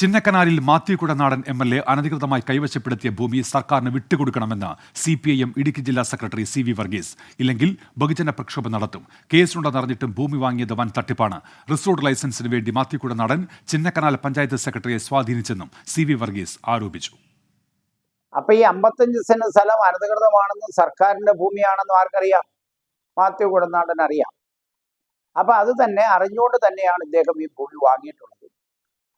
ചിന്നക്കനാലിൽ Mathew Kudanadan M L A അനധികൃതമായി കൈവശപ്പെടുത്തിയ ഭൂമി സർക്കാരിന് വിട്ടുകൊടുക്കണമെന്ന് C P I M Idukki ജില്ലാ സെക്രട്ടറി സി വി വർഗീസ്. ഇല്ലെങ്കിൽ ബഹുജന പ്രക്ഷോഭം നടത്തും. കേസുണ്ടെന്നറിഞ്ഞിട്ടും ഭൂമി വാങ്ങിയത് വൻ തട്ടിപ്പാണ്. റിസോർട്ട് ലൈസൻസിന് വേണ്ടി മാത്യു കുടനാടൻ ചിന്നക്കനാൽ പഞ്ചായത്ത് സെക്രട്ടറിയെ സ്വാധീനിച്ചെന്നും സി വി വർഗീസ് ആരോപിച്ചു. അപ്പൊ ഈ അമ്പത്തഞ്ച് സെന്റ് സ്ഥലം അനധികൃതമാണെന്നും സർക്കാരിന്റെ ഭൂമിയാണെന്നും ആർക്കറിയാം? മാത്യു കുടനാടൻ അറിയാം അപ്പൊ അത് തന്നെ അറിഞ്ഞുകൊണ്ട് തന്നെയാണ് ഇദ്ദേഹം ഈ ഭൂമി വാങ്ങിയിട്ടുള്ളത്.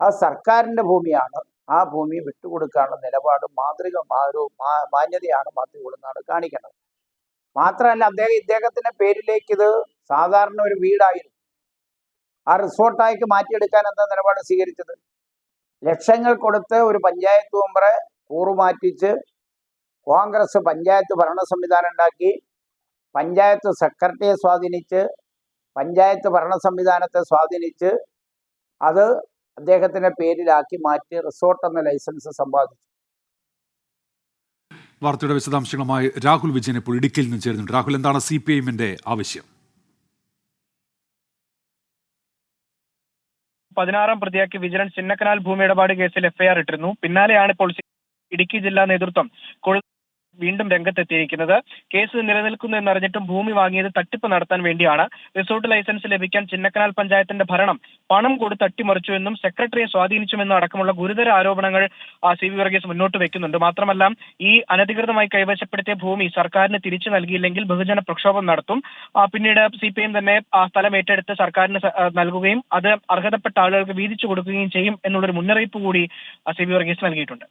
അത് സർക്കാരിന്റെ ഭൂമിയാണ്. ആ ഭൂമി വിട്ടുകൊടുക്കാനുള്ള നിലപാട് മാതൃക ഒരു മാന്യതയാണ് മാത്യു കുടനാട് കാണിക്കുന്നത്. മാത്രമല്ല അദ്ദേഹം ഇദ്ദേഹത്തിന്റെ പേരിലേക്ക് ഇത് സാധാരണ ഒരു വീടായിരുന്നു. ആ റിസോർട്ടായിക്ക് മാറ്റിയെടുക്കാൻ എന്താ നിലപാട് സ്വീകരിച്ചത്? ലക്ഷങ്ങൾ കൊടുത്ത് ഒരു പഞ്ചായത്ത് മെമ്പറെ കൂറുമാറ്റിച്ച് കോൺഗ്രസ് പഞ്ചായത്ത് ഭരണ സംവിധാനം ഉണ്ടാക്കി പഞ്ചായത്ത് സെക്രട്ടറിയെ സ്വാധീനിച്ച് പഞ്ചായത്ത് ഭരണ സംവിധാനത്തെ സ്വാധീനിച്ച് അത് അദ്ദേഹത്തിന്റെ പേരിലാക്കി മാറ്റി റിസോർട്ട് എന്ന ലൈസൻസ് സമ്പാദിച്ചു. വാർത്തയുടെ വിശദാംശങ്ങളുമായി രാഹുൽ വിജയൻ ഇപ്പോൾ ഇടുക്കിയിൽ നിന്ന് ചേരുന്നുണ്ട്. രാഹുൽ എന്താണ് സി പി ഐ എമ്മിന്റെ ആവശ്യം? പതിനാറാം പ്രതിയാക്കി വിജിലൻസ് ചിന്നക്കനാൽ ഭൂമി ഇടപാട് കേസിൽ എഫ്ഐആർ ഇട്ടിരുന്നു. പിന്നാലെയാണ് ഇപ്പോൾ ഇടുക്കി ജില്ലാ നേതൃത്വം കൊഴു- വീണ്ടും രംഗത്തെത്തിയിരിക്കുന്നത്. കേസ് നിലനിൽക്കുന്നു എന്നറിഞ്ഞിട്ടും ഭൂമി വാങ്ങിയത് തട്ടിപ്പ് നടത്താൻ വേണ്ടിയാണ്. റിസോർട്ട് ലൈസൻസ് ലഭിക്കാൻ ചിന്നക്കനാൽ പഞ്ചായത്തിന്റെ ഭരണം പണം കൊടുത്ത് അട്ടിമറിച്ചു എന്നും സെക്രട്ടറിയെ സ്വാധീനിച്ചുമെന്നും അടക്കമുള്ള ഗുരുതര ആരോപണങ്ങൾ സി വി വർഗീസ് മുന്നോട്ട് വെക്കുന്നുണ്ട്. മാത്രമല്ല ഈ അനധികൃതമായി കൈവശപ്പെടുത്തിയ ഭൂമി സർക്കാരിന് തിരിച്ചു നൽകിയില്ലെങ്കിൽ ബഹുജന പ്രക്ഷോഭം നടത്തും. പിന്നീട് സി പി തന്നെ ആ സ്ഥലം ഏറ്റെടുത്ത് സർക്കാരിന് നൽകുകയും അത് അർഹതപ്പെട്ട ആളുകൾക്ക് വീതിച്ചു കൊടുക്കുകയും ചെയ്യും എന്നുള്ളൊരു മുന്നറിയിപ്പ് കൂടി സി വർഗീസ് നൽകിയിട്ടുണ്ട്.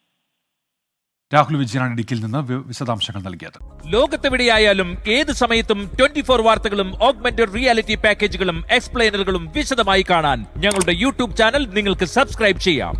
രാഹുൽ വിജയനാണ് ഇടുക്കിയിൽ നിന്ന് വിശദാംശങ്ങൾ നൽകിയത്. ലോകത്തെവിടെയായാലും ഏത് സമയത്തും ട്വന്റി ഫോർ വാർത്തകളും ഓഗ്മെന്റഡ് റിയാലിറ്റി പാക്കേജുകളും എക്സ്പ്ലെയിനറുകളും വിശദമായി കാണാൻ ഞങ്ങളുടെ യൂട്യൂബ് ചാനൽ നിങ്ങൾക്ക് സബ്സ്ക്രൈബ് ചെയ്യാം.